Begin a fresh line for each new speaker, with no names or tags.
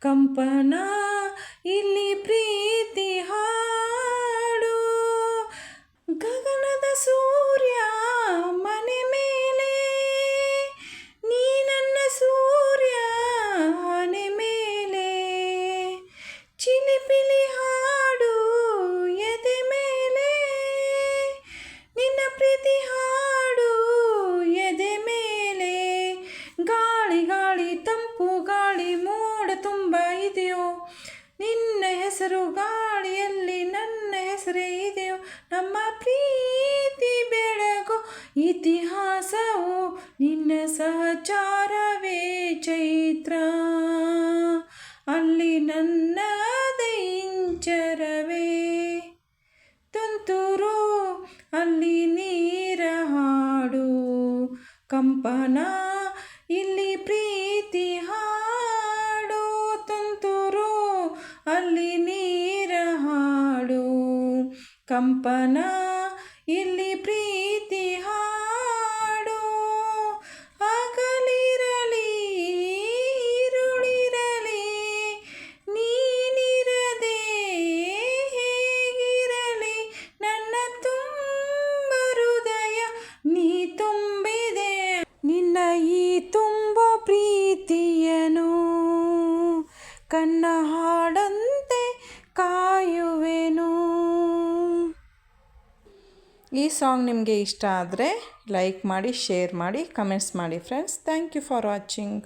ಕಂಪನ ಇಲ್ಲಿ ಪ್ರೀತಿ ಹಾಡು. ಗಗನದ ಸೂರ್ಯ ನಿನ್ನ ಹೆಸರು ಗಾಳಿಯಲ್ಲಿ ನನ್ನ ಹೆಸರೇ ಇದೆಯೋ? ನಮ್ಮ ಪ್ರೀತಿ ಬೆಳಗು ಇತಿಹಾಸವು ನಿನ್ನ ಸಹಚಾರವೇ ಚೈತ್ರ. ಅಲ್ಲಿ ನನ್ನ ದೈಂಚರವೇ. ತುಂತುರು, ಅಲ್ಲಿ ನೀರ ಹಾಡು. ಕಂಪನ, ಇಲ್ಲಿ ಪ್ರೀತಿ ಹಾಡು ಅಲ್ಲಿ ನೀರ ಹಾಡು. ಕಂಪನ ಇಲ್ಲಿ ಪ್ರೀತಿ ಹಾಡು. ಹಗಲಿರಲಿ ಇರುಳಿರಲಿ ನೀನಿರದೆ ಹೇಗಿರಲಿ? ನನ್ನ ತುಂಬ ಹೃದಯ, ನೀ ತುಂಬಿದೆ ಕಣ್ಣ ಹಾಡಂತೆ ಕಾಯುವೆನು. ಈ ಸಾಂಗ್ ನಿಮಗೆ ಇಷ್ಟ ಆದರೆ ಲೈಕ್ ಮಾಡಿ, ಶೇರ್ ಮಾಡಿ, ಕಮೆಂಟ್ಸ್ ಮಾಡಿ friends thank you for watching